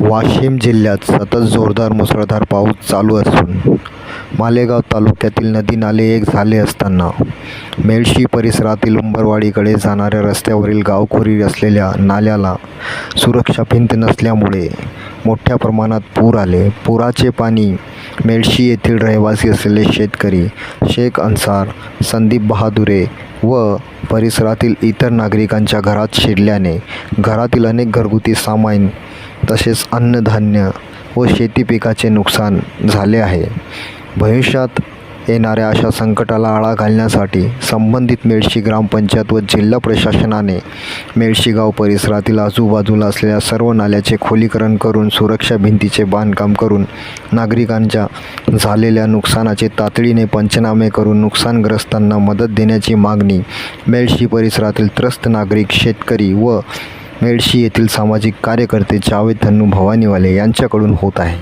वाशिम जिल्ह्यात सतत जोरदार मुसळधार पाऊस चालू असून मालेगाव तालुक्यातील नदी नाले एक झाले असताना मेळशी परिसरातील उंबरवाडीकडे जाणाऱ्या रस्त्यावरील गावखोरी असलेल्या नाल्याला सुरक्षा भिंत नसल्यामुळे मोठ्या प्रमाणात पूर आले. पुराचे पाणी मेळशी येथील रहिवासी असलेले शेतकरी शेख अन्सार संदीप बहादुरे व परिसरातील इतर नागरिकांच्या घरात शिरल्याने घरातील अनेक घरगुती सामान तसेच अन्नधान्य व शेती पिकाचे नुकसान झाले आहे. भविष्यात येणाऱ्या अशा संकटाला आळा घालण्यासाठी संबंधित मेळशी ग्रामपंचायत व जिल्हा प्रशासनाने मेळशी गाव परिसरातील आजूबाजूला असलेल्या सर्व नाल्याचे खोलीकरण करून सुरक्षा भिंतीचे बांधकाम करून नागरिकांच्या झालेल्या नुकसानाचे तातडीने पंचनामे करून नुकसानग्रस्तांना मदत देण्याची मागणी मेळशी परिसरातील त्रस्त नागरिक शेतकरी व मेळशी येथील सामाजिक कार्यकर्ते जावेद धन्नू भवानीवाले यांच्याकडून होत आहे.